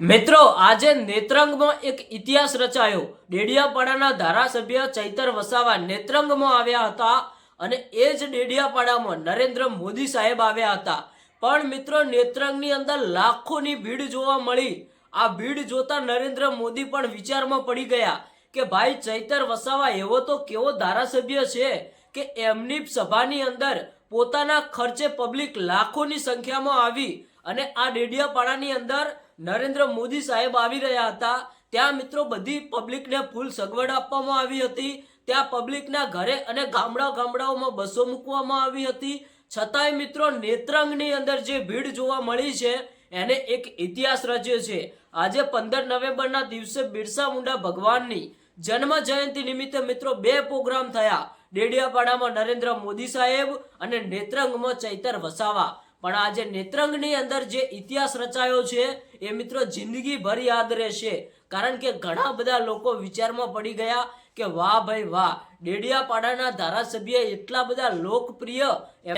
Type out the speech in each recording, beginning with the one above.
મિત્રો, આજે નેત્રંગમાં એક ઇતિહાસ રચાયો. ડેડિયાપાડાના ધારાસભ્ય ચૈતર વસાવા નેત્રંગમાં આવ્યા હતા અને એ જ ડેડિયાપાડામાં નરેન્દ્ર મોદી સાહેબ આવ્યા હતા. પણ મિત્રો, નેત્રંગની અંદર લાખોની ભીડ જોવા મળી. આ ભીડ જોતા નરેન્દ્ર મોદી પણ વિચારમાં પડી ગયા કે, ભાઈ, ચૈતર વસાવા એવો તો કેવો ધારાસભ્ય છે કે એમની સભાની અંદર પોતાના ખર્ચે પબ્લિક લાખોની સંખ્યામાં આવી અને આ ડેડિયાપાડાની અંદર નરેન્દ્ર મોદી સાહેબ આવી રહ્યા હતા. ત્યાં મિત્રો બધી પબ્લિકને ફૂલ સગવડ આપવામાં આવી હતી. ત્યાં પબ્લિકના ઘરે અને ગામડા ગામડાઓમાં બસો મૂકવામાં આવી હતી. છતાંય મિત્રો નેત્રંગની અંદર જે ભીડ જોવા મળી છે, એને એક ઇતિહાસ રચ્યો છે. આજે પંદર નવેમ્બરના દિવસે બિરસા મુંડા ભગવાનની જન્મ જયંતિ નિમિત્તે મિત્રો બે પ્રોગ્રામ થયા. ડેડિયાપાડામાં નરેન્દ્ર મોદી સાહેબ અને નેત્રંગમાં ચૈતર વસાવા. પણ આજે નેત્રંગની અંદર જે ઇતિહાસ રચાયો છે, એ મિત્રો જિંદગીભર યાદ રહેશે. કારણ કે ઘણા બધા લોકો વિચારમાં પડી ગયા કે વાહ ભાઈ વાહ, ડેડિયાપાડાના ધારાસભ્ય એટલા બધા લોકપ્રિય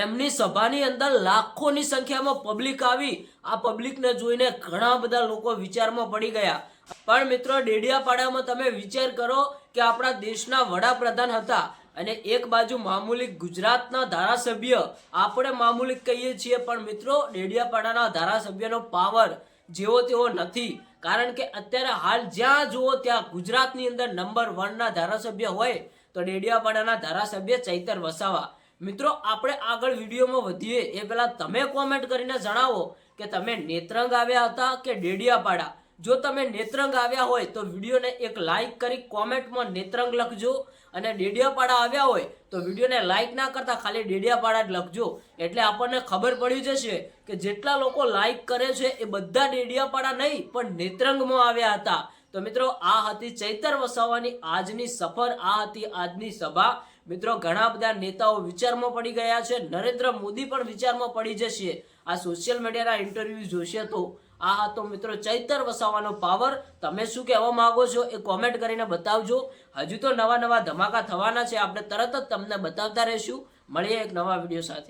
એમની સભાની અંદર લાખોની સંખ્યામાં પબ્લિક આવી. આ પબ્લિકને જોઈને ઘણા બધા લોકો વિચારમાં પડી ગયા. પણ મિત્રો, ડેડિયાપાડામાં તમે વિચાર કરો કે આપણા દેશના વડાપ્રધાન હતા. અને એક બાજુ મામૂલી ગુજરાતના ધારાસભ્ય, આપણે મામૂલી કહીએ છીએ, પણ મિત્રો, ડેડિયાપાડાના ધારાસભ્યનો પાવર જેવો તેવો નથી. કારણ કે અત્યારે હાલ જ્યાં જુઓ, ત્યાં ગુજરાતની અંદર નંબર વનના ધારાસભ્ય હોય, તો ડેડિયાપાડાના ધારાસભ્ય ચૈતર વસાવા. મિત્રો, આપણે આગળ વિડીયોમાં વધીએ. એ પહેલાં તમે કોમેન્ટ કરીને જણાવો કે તમે નેત્રંગ આવ્યા હતા કે ડેડિયાપાડા? જો તમે નેત્રંગ આવ્યા હોય તો વિડીયોને એક લાઇક કરી કોમેન્ટમાં નેત્રંગ લખજો અને ડેડિયાપાડા આવ્યા હોય તો વિડીયોને લાઇક ના કરતા ખાલી ડેડિયાપાડા જ લખજો. એટલે આપણને ખબર પડી જશે કે જેટલા લોકો લાઇક કરે છે એ બધા ડેડિયાપાડા નહીં, પણ નેત્રંગમાં આવ્યા હતા. તો મિત્રો, આ હતી ચૈતર વસાવાની આજની સફર, આ હતી આજની સભા. મિત્રો, ઘણા બધા નેતાઓ વિચારમાં પડી ગયા છે, નરેન્દ્ર મોદી પણ વિચારમાં પડી જશે. આ સોશિયલ મીડિયાના ઇન્ટરવ્યૂ જોશે તો આ હતો મિત્રો ચૈતર વસાવવાનો પાવર તમે શું કહેવા માગો છો એ કોમેન્ટ કરીને બતાવજો. હજુ તો નવા નવા ધમાકા થવાના છે, આપણે તરત જ તમને બતાવતા રહીશું. મળીએ એક નવા વીડિયો સાથે.